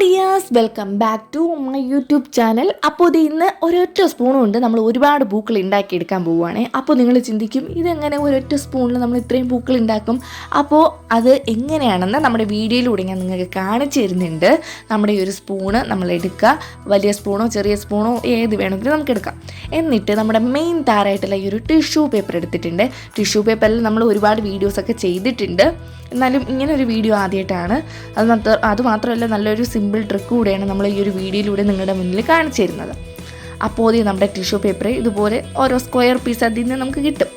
Dears welcome back to my YouTube channel അപ്പോൾ ഇത് ഇന്ന് ഒരൊറ്റ സ്പൂൺ നമ്മൾ ഒരുപാട് പൂക്കൾ ഉണ്ടാക്കിയെടുക്കാൻ പോവുകയാണ്. അപ്പോൾ നിങ്ങൾ ചിന്തിക്കും ഇതെങ്ങനെ ഒരൊറ്റ സ്പൂണിൽ നമ്മൾ ഇത്രയും പൂക്കൾ ഉണ്ടാക്കും? അപ്പോൾ അത് എങ്ങനെയാണെന്ന് നമ്മുടെ വീഡിയോയിലൂടെ ഞാൻ നിങ്ങൾക്ക് കാണിച്ചു തരുന്നുണ്ട്. നമ്മുടെ ഈ ഒരു സ്പൂണ് നമ്മൾ എടുക്കുക. വലിയ സ്പൂണോ ചെറിയ സ്പൂണോ ഏത് വേണമെങ്കിലും നമുക്ക് എടുക്കാം. എന്നിട്ട് നമ്മുടെ മെയിൻ താരായിട്ടുള്ള ഈ ഒരു ടിഷ്യൂ പേപ്പർ എടുത്തിട്ടുണ്ട്. ടിഷ്യൂ പേപ്പറിൽ നമ്മൾ ഒരുപാട് വീഡിയോസൊക്കെ ചെയ്തിട്ടുണ്ട്. എന്നാലും ഇങ്ങനെ ഒരു വീഡിയോ ആദ്യമായിട്ടാണ്. അത് മാത്രം അത് മാത്രമല്ല നല്ലൊരു സിമ്പിൾ ട്രിക്ക് കൂടെയാണ് നമ്മൾ ഈ ഒരു വീഡിയോയിലൂടെ നിങ്ങളുടെ മുന്നിൽ കാണിച്ചു തരുന്നത്. അപ്പോൾ നമ്മുടെ ടിഷ്യൂ പേപ്പർ ഇതുപോലെ ഓരോ സ്ക്വയർ പീസ് അതിൽ നിന്ന് നമുക്ക് കിട്ടും.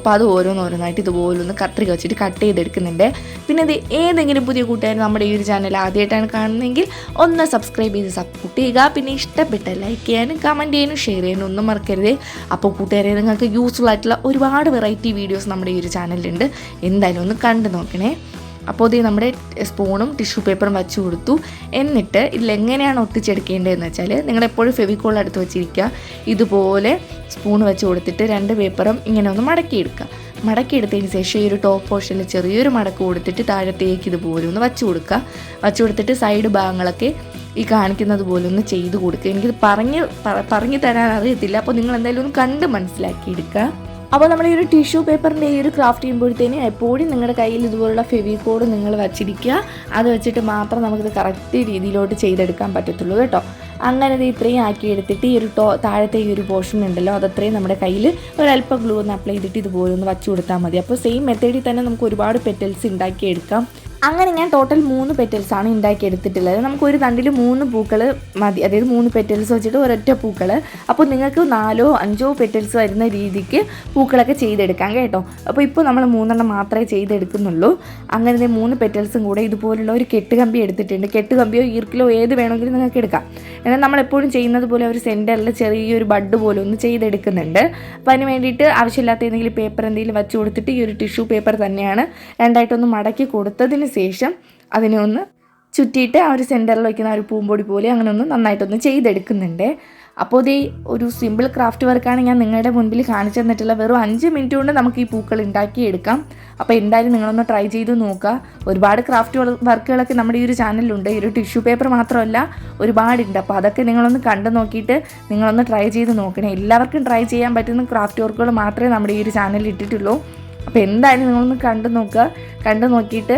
അപ്പോൾ അത് ഓരോന്നോരോന്നായിട്ട് ഇതുപോലൊന്ന് കത്രിക വെച്ചിട്ട് കട്ട് ചെയ്തെടുക്കുന്നുണ്ട്. പിന്നെ ഇത് ഏതെങ്കിലും പുതിയ കൂട്ടുകാർ നമ്മുടെ ഈ ഒരു ചാനൽ ആദ്യമായിട്ടാണ് കാണുന്നതെങ്കിൽ ഒന്ന് സബ്സ്ക്രൈബ് ചെയ്ത് സപ്പോർട്ട് ചെയ്യുക. പിന്നെ ഇഷ്ടപ്പെട്ട ലൈക്ക് ചെയ്യാനും കമന്റ് ചെയ്യാനും ഷെയർ ചെയ്യാനും ഒന്നും മറക്കരുത്. അപ്പോൾ കൂട്ടുകാരെ നിങ്ങൾക്ക് യൂസ്ഫുൾ ആയിട്ടുള്ള ഒരുപാട് വെറൈറ്റി വീഡിയോസ് നമ്മുടെ ഈ ഒരു ചാനലിലുണ്ട് എന്തായാലും ഒന്ന് കണ്ടു നോക്കണേ. അപ്പോൾ ഇത് നമ്മുടെ സ്പൂണും ടിഷ്യൂ പേപ്പറും വെച്ച് കൊടുത്തു. എന്നിട്ട് ഇതിലെങ്ങനെയാണ് ഒട്ടിച്ചെടുക്കേണ്ടതെന്ന് വെച്ചാൽ നിങ്ങൾ എപ്പോഴും ഫെവിക്കോൾ എടുത്ത് വെച്ചിരിക്കുക. ഇതുപോലെ സ്പൂൺ വെച്ച് കൊടുത്തിട്ട് രണ്ട് പേപ്പറും ഇങ്ങനെ ഒന്ന് മടക്കിയെടുക്കുക. മടക്കിയെടുത്തതിന് ശേഷം ഈ ഒരു ടോപ്പ് പോർഷനിൽ ചെറിയൊരു മടക്ക് കൊടുത്തിട്ട് താഴത്തേക്ക് ഇതുപോലെ ഒന്ന് വച്ചു കൊടുക്കുക. വച്ചു കൊടുത്തിട്ട് സൈഡ് ഭാഗങ്ങളൊക്കെ ഈ കാണിക്കുന്നത് പോലെ ഒന്ന് ചെയ്ത് കൊടുക്കുക. എനിക്കിത് പറഞ്ഞ് പറഞ്ഞു തരാൻ അറിയത്തില്ല. അപ്പോൾ നിങ്ങൾ എന്തായാലും ഒന്ന് കണ്ട് മനസ്സിലാക്കിയെടുക്കുക. അപ്പോൾ നമ്മൾ ഈ ഒരു ടിഷ്യൂ പേപ്പറിന്റെ ഈ ഒരു ക്രാഫ്റ്റ് ചെയ്യുമ്പോഴത്തേനും എപ്പോഴും നിങ്ങളുടെ കയ്യിൽ ഇതുപോലുള്ള ഫെവിക്കോഡ് നിങ്ങൾ വച്ചിരിക്കുക. അത് വെച്ചിട്ട് മാത്രം നമുക്കിത് കറക്റ്റ് രീതിയിലോട്ട് ചെയ്തെടുക്കാൻ പറ്റത്തുള്ളൂ കേട്ടോ. അങ്ങനെ ഇത് ഇത്രയും ആക്കി എടുത്തിട്ട് ഈ ഒരു ടോ താഴത്തെ ഈ ഒരു പോർഷൻ ഉണ്ടല്ലോ അതത്രയും നമ്മുടെ കയ്യിൽ ഒരല്പം ഗ്ലൂ ഒന്ന് അപ്ലൈ ചെയ്തിട്ട് ഇതുപോലെ ഒന്ന് വച്ചു കൊടുത്താൽ മതി. അപ്പോൾ സെയിം മെത്തേഡിൽ തന്നെ നമുക്ക് ഒരുപാട് പെറ്റൽസ് ഉണ്ടാക്കിയെടുക്കാം അങ്ങനെ ഞാൻ ടോട്ടൽ മൂന്ന് പെറ്റൽസ് ആണ് ഉണ്ടാക്കി എടുത്തിട്ടുള്ളത്. നമുക്ക് ഒരു തണ്ടിൽ മൂന്ന് പൂക്കൾ മതി. അതായത് മൂന്ന് പെറ്റൽസ് വെച്ചിട്ട് ഒരൊറ്റ പൂക്കൾ അപ്പോൾ നിങ്ങൾക്ക് നാലോ അഞ്ചോ പെറ്റൽസ് വരുന്ന രീതിക്ക് പൂക്കളൊക്കെ ചെയ്തെടുക്കാം കേട്ടോ. അപ്പോൾ ഇപ്പോൾ നമ്മൾ മൂന്നെണ്ണം മാത്രമേ ചെയ്തെടുക്കുന്നുള്ളൂ. അങ്ങനെ മൂന്ന് പെറ്റൽസും കൂടെ ഇതുപോലുള്ള ഒരു കെട്ടുകമ്പി എടുത്തിട്ടുണ്ട്. കെട്ടുകമ്പിയോ ഈർക്കിലോ ഏത് വേണമെങ്കിലും നിങ്ങൾക്ക് എടുക്കാം. എന്നാൽ നമ്മൾ എപ്പോഴും ചെയ്യുന്നത് പോലെ ഒരു സെന്ററിൽ ചെറിയൊരു ബഡ് പോലെ ഒന്ന് ചെയ്തെടുക്കുന്നുണ്ട്. അപ്പോൾ അതിന് വേണ്ടിയിട്ട് ആവശ്യമില്ലാത്ത ഏതെങ്കിലും പേപ്പർ എന്തെങ്കിലും വെച്ച് കൊടുത്തിട്ട് ഈ ഒരു ടിഷ്യൂ പേപ്പർ തന്നെയാണ് രണ്ടായിട്ടൊന്ന് മടക്കി കൊടുത്തതിന് ശേഷം അതിനെ ഒന്ന് ചുറ്റിയിട്ട് ആ ഒരു സെന്ററിൽ വയ്ക്കുന്ന ആ ഒരു പൂമ്പൊടി പോലെ അങ്ങനെ ഒന്ന് നന്നായിട്ടൊന്ന് ചെയ്തെടുക്കുന്നുണ്ട്. അപ്പോൾ ഇതേ ഒരു സിമ്പിൾ ക്രാഫ്റ്റ് വർക്കാണ് ഞാൻ നിങ്ങളുടെ മുൻപിൽ കാണിച്ചു തന്നിട്ടുള്ള വെറും അഞ്ച് മിനിറ്റ് കൊണ്ട് നമുക്ക് ഈ പൂക്കൾ ഉണ്ടാക്കിയെടുക്കാം. അപ്പോൾ എന്തായാലും നിങ്ങളൊന്ന് ട്രൈ ചെയ്ത് നോക്കുക. ഒരുപാട് ക്രാഫ്റ്റ് വർക്കുകളൊക്കെ നമ്മുടെ ഈ ഒരു ചാനലിലുണ്ട് ഈ ഒരു ടിഷ്യൂ പേപ്പർ മാത്രമല്ല ഒരുപാടുണ്ട്. അപ്പോൾ അതൊക്കെ നിങ്ങളൊന്ന് കണ്ടു നോക്കിയിട്ട് നിങ്ങളൊന്ന് ട്രൈ ചെയ്ത് നോക്കണേ. എല്ലാവർക്കും ട്രൈ ചെയ്യാൻ പറ്റുന്ന ക്രാഫ്റ്റ് വർക്കുകൾ മാത്രമേ നമ്മുടെ ഈ ഒരു ചാനലിൽ ഇട്ടിട്ടുള്ളൂ. അപ്പോൾ എന്തായാലും നിങ്ങളൊന്ന് കണ്ടു നോക്കുക. കണ്ടു നോക്കിയിട്ട്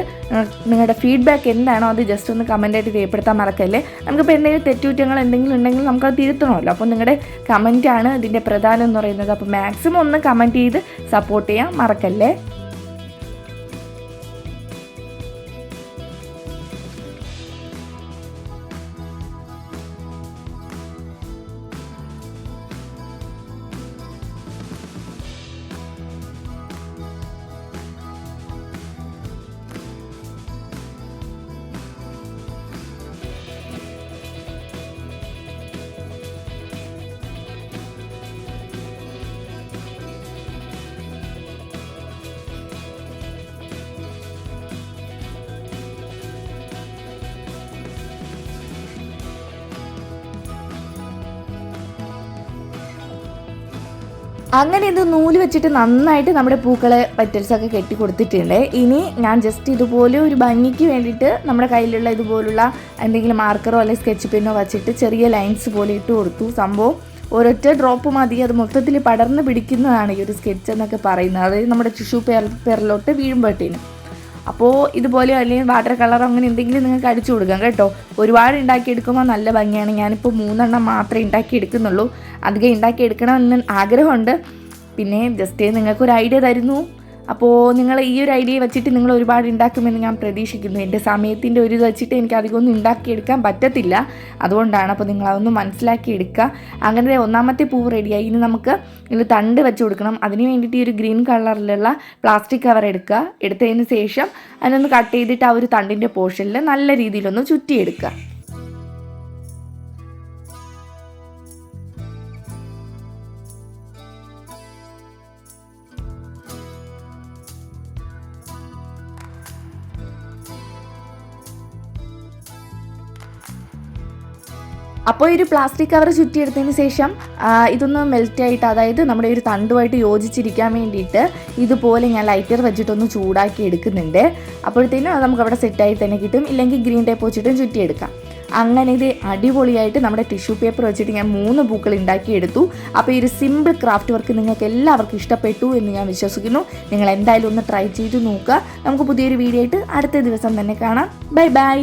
നിങ്ങളുടെ ഫീഡ്ബാക്ക് എന്താണോ അത് ജസ്റ്റ് ഒന്ന് കമന്റായിട്ട് രേഖപ്പെടുത്താൻ മറക്കല്ലേ? നമുക്കിപ്പോൾ എന്തെങ്കിലും തെറ്റുകുറ്റങ്ങൾ എന്തെങ്കിലും ഉണ്ടെങ്കിൽ നമുക്കത് തിരുത്തണമല്ലോ. അപ്പോൾ നിങ്ങളുടെ കമന്റാണ് ഇതിന്റെ പ്രധാനം എന്ന് പറയുന്നത്. അപ്പോൾ മാക്സിമം ഒന്ന് കമന്റ് ചെയ്ത് സപ്പോർട്ട് ചെയ്യാൻ മറക്കല്ലേ? അങ്ങനെ ഇത് നൂൽ വെച്ചിട്ട് നന്നായിട്ട് നമ്മുടെ പൂക്കളെ പറ്റൽസൊക്കെ കെട്ടി കൊടുത്തിട്ടുണ്ട്. ഇനി ഞാൻ ജസ്റ്റ് ഇതുപോലെ ഒരു ഭംഗിക്ക് വേണ്ടിയിട്ട് നമ്മുടെ കയ്യിലുള്ള ഇതുപോലുള്ള എന്തെങ്കിലും മാർക്കറോ അല്ലെങ്കിൽ സ്കെച്ച് പെന്നോ വെച്ചിട്ട് ചെറിയ ലൈൻസ് പോലെ ഇട്ട് കൊടുത്തു. സംഭവം ഒരൊറ്റ ഡ്രോപ്പ് മതി. അത് മൊത്തത്തിൽ പടർന്ന് പിടിക്കുന്നതാണ് ഈ ഒരു സ്കെച്ച് എന്നൊക്കെ പറയുന്നത്. അതായത് നമ്മുടെ ടിഷ്യൂ പേർ പേരിലോട്ട് വീഴുമ്പോഴത്തേനും. അപ്പോൾ ഇതുപോലെ അല്ലെങ്കിൽ വാട്ടർ കളർ അങ്ങനെ എന്തെങ്കിലും നിങ്ങൾക്ക് അടിച്ചു കൊടുക്കാം കേട്ടോ. ഒരുപാട് ഉണ്ടാക്കിയെടുക്കുമ്പോൾ നല്ല ഭംഗിയാണ്. ഞാനിപ്പോൾ മൂന്നെണ്ണം മാത്രമേ ഉണ്ടാക്കിയെടുക്കുന്നുള്ളൂ. അധികം ഉണ്ടാക്കിയെടുക്കണമെന്ന് ആഗ്രഹമുണ്ട്. പിന്നെ ജസ്റ്റ് നിങ്ങൾക്കൊരു ഐഡിയ തരുന്നു. അപ്പോൾ നിങ്ങൾ ഈ ഒരു ഐഡിയ വെച്ചിട്ട് നിങ്ങൾ ഒരുപാട് ഉണ്ടാക്കുമെന്ന് ഞാൻ പ്രതീക്ഷിക്കുന്നു. എന്റെ സമയത്തിന്റെ ഒരു വെച്ചിട്ട് എനിക്ക് അധികമൊന്നും ഉണ്ടാക്കിയെടുക്കാൻ പറ്റത്തില്ല. അതുകൊണ്ടാണ് അപ്പോൾ നിങ്ങൾ അതൊന്ന് മനസ്സിലാക്കി എടുക്കുക. അങ്ങനെ ഒന്നാമത്തെ പൂവ് റെഡിയായി ഇനി നമുക്ക് ഇതിൽ തണ്ട് വെച്ച് കൊടുക്കണം. അതിന് വേണ്ടിയിട്ട് ഈ ഒരു ഗ്രീൻ കളറിലുള്ള പ്ലാസ്റ്റിക് കവർ എടുക്കുക. എടുത്തതിന് ശേഷം അതിനൊന്ന് കട്ട് ചെയ്തിട്ട് ആ ഒരു തണ്ടിന്റെ പോർഷനിൽ നല്ല രീതിയിലൊന്ന് ചുറ്റിയെടുക്കുക. അപ്പോൾ ഈ ഒരു പ്ലാസ്റ്റിക് കവർ ചുറ്റിയെടുത്തതിന് ശേഷം ഇതൊന്ന് മെൽറ്റ് ആയിട്ട് അതായത് നമ്മുടെ ഒരു തണ്ടുമായിട്ട് യോജിച്ചിരിക്കാൻ വേണ്ടിയിട്ട് ഇതുപോലെ ഞാൻ ലൈറ്റർ വെച്ചിട്ടൊന്ന് ചൂടാക്കി എടുക്കുന്നുണ്ട്. അപ്പോഴത്തേനും അത് നമുക്ക് അവിടെ സെറ്റായി തന്നെ കിട്ടും. ഇല്ലെങ്കിൽ ഗ്രീൻ ടേപ്പ് വെച്ചിട്ടും ചുറ്റിയെടുക്കാം. അങ്ങനെ ഇത് അടിപൊളിയായിട്ട് നമ്മുടെ ടിഷ്യൂ പേപ്പർ വെച്ചിട്ട് ഞാൻ മൂന്ന് പൂക്കൾ ഉണ്ടാക്കിയെടുത്തു. അപ്പോൾ ഈ ഒരു സിമ്പിൾ ക്രാഫ്റ്റ് വർക്ക് നിങ്ങൾക്ക് എല്ലാവർക്കും ഇഷ്ടപ്പെട്ടു എന്ന് ഞാൻ വിശ്വസിക്കുന്നു. നിങ്ങൾ എന്തായാലും ഒന്ന് ട്രൈ ചെയ്ത് നോക്കുക. നമുക്ക് പുതിയൊരു വീഡിയോ ആയിട്ട് അടുത്ത ദിവസം തന്നെ കാണാം. Bye bye